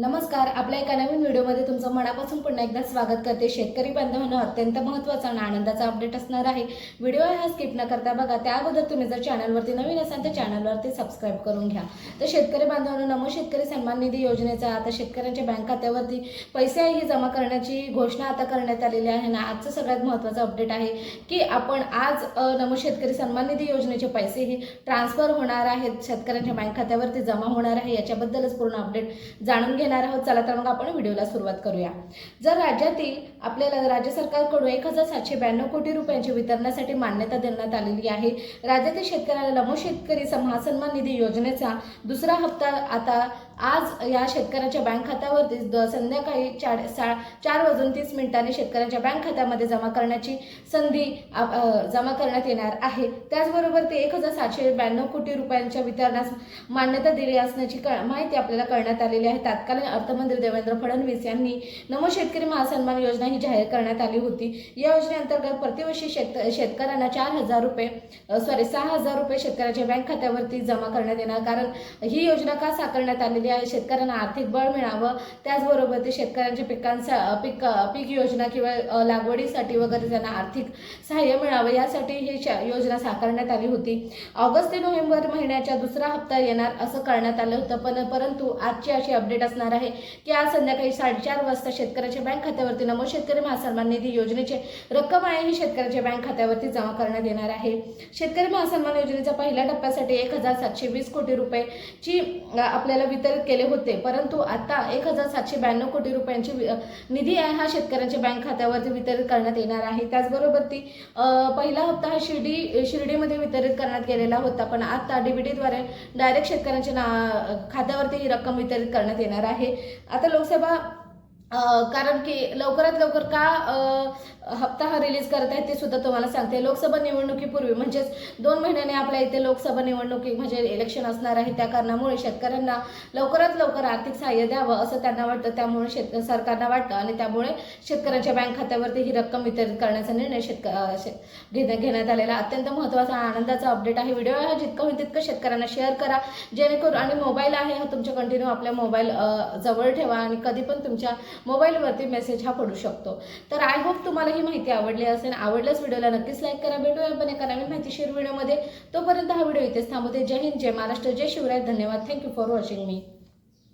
नमस्कार आपल्या एका नवीन व्हिडिओमध्ये तुमचं मनापासून पुन्हा एकदा स्वागत करते. शेतकरी बांधवांना अत्यंत महत्त्वाचा आणि आनंदाचा अपडेट असणार आहे. व्हिडिओ हा स्किप न करता बघा त्या अगोदर तुम्ही जर चॅनलवरती नवीन असाल तर चॅनलवरती सबस्क्राईब करून घ्या. तर शेतकरी बांधवांना नमो शेतकरी सन्मान निधी योजनेचा आता शेतकऱ्यांच्या बँक खात्यावरती पैसेही जमा करण्याची घोषणा आता करण्यात आलेली आहे. ना आजचं सगळ्यात महत्त्वाचं अपडेट आहे की आपण आज नमो शेतकरी सन्मान निधी योजनेचे पैसेही ट्रान्सफर होणार आहेत. शेतकऱ्यांच्या बँक खात्यावरती जमा होणार आहे. याच्याबद्दलच पूर्ण अपडेट जाणून घ्या घेणार आहोत चला तर मग आपण व्हिडिओला सुरुवात करूया. जर राज्यातील आपल्याला राज्य सरकारकडून एक हजार सातशे ब्याण्णव कोटी रुपयांच्या वितरणासाठी मान्यता देण्यात आलेली आहे राज्यातील शेतकऱ्याला नमो शेतकरी महासन्मान निधी योजनेचा दुसरा हप्ता आता आज या शेतकऱ्याच्या बँक खात्यावरती द- संध्याकाळी चार सा चार वाजून तीस मिनिटांनी शेतकऱ्यांच्या बँक खात्यामध्ये जमा करण्याची संधी जमा करण्यात येणार आहे. त्याचबरोबर ते एक हजार सातशे ब्याण्णव कोटी रुपयांच्या वितरणास मान्यता दिली असण्याची क- माहिती आपल्याला करण्यात आलेली आहे. तत्कालीन अर्थमंत्री देवेंद्र फडणवीस यांनी नमो शेतकरी महासन्मान योजना ही जाहीर करण्यात आली होती. या योजनेअंतर्गत प्रतिवर्षी शेत शेतकऱ्यांना चार हजार रुपये सॉरी सहा हजार रुपये शेतकऱ्याच्या बँक खात्यावरती जमा करण्यात येणार. कारण ही योजना का साकारण्यात आलेली आहे? शेतकऱ्यांना आर्थिक बळ मिळावं त्याचबरोबर ते शेतकऱ्यांच्या पिकांचा पीक पीक योजना किंवा लागवडीसाठी वगैरे त्यांना आर्थिक सहाय्य मिळावं यासाठी ही योजना साकारण्यात आली होती. ऑगस्ट ते नोव्हेंबर महिन्याच्या दुसरा हप्ता येणार असं करण्यात आलं होतं पण परंतु आजची अशी अपडेट असणार आहे. की आज संध्याकाळी साडेचार वाजता शेतकऱ्याच्या बँक खात्यावरती नमो शेतकरी महासन्मान निधी योजनेचे रक्कम आहे ही शेतकऱ्याच्या बँक खात्यावरती जमा करण्यात येणार आहे. शेतकरी महासन्मान योजनेच्या पहिल्या टप्प्यासाठी एक हजार सातशे वीस कोटी रुपयेची ची आपल्याला वितरित केले होते. परंतु आता एक हजार सातशे ब्याण्णव कोटी रुपयांची निधी आहे हा शेतकऱ्यांच्या बँक खात्यावरती वितरित करण्यात येणार आहे. त्याचबरोबर ती पहिला हप्ता हा शिर्डी शिर्डीमध्ये वितरित करण्यात गेलेला होता. पण आता डीबीटीद्वारे डायरेक्ट शेतकऱ्यांच्या ना खात्यावरती ही रक्कम वितरित करण्यात येणार आहे आहे. आता लोकसभा कारण की लवकरात लवकर का हप्ता हा रिलीज करत आहेत ते सुद्धा तुम्हाला सांगते. लोकसभा निवडणुकीपूर्वी म्हणजेच दोन महिन्याने आपल्या इथे लोकसभा निवडणुकी म्हणजे इलेक्शन असणार आहे त्या कारणामुळे शेतकऱ्यांना लवकरात लवकर आर्थिक सहाय्य द्यावं असं त्यांना वाटतं. त्यामुळे शेत सरकारला वाटतं आणि त्यामुळे शेतकऱ्यांच्या बँक खात्यावरती ही रक्कम वितरित करण्याचा निर्णय शेतक अ, घेण्या- घेण्यात आलेला अत्यंत महत्त्वाचा आनंदाचा अपडेट आहे. व्हिडिओ हा जितकं होईल तितकं शेतकऱ्यांना शेअर करा. जेणेकरून आणि मोबाईल आहे हा तुमच्या कंटिन्यू आपल्या मोबाईल जवळ ठेवा आणि कधी पण तुमच्या मोबाईलवरती मेसेज हा पडू शकतो. तर आय होप तुम्हाला ही माहिती आवडली असेल. आवडल्यास व्हिडिओला नक्कीच लाईक करा. भेटूया आपण एका नवीन माहितीशीर व्हिडिओमध्ये. तोपर्यंत हा व्हिडिओ इथेच थांबवते. जय हिंद जय महाराष्ट्र जय शिवराय. धन्यवाद. Thank you for watching me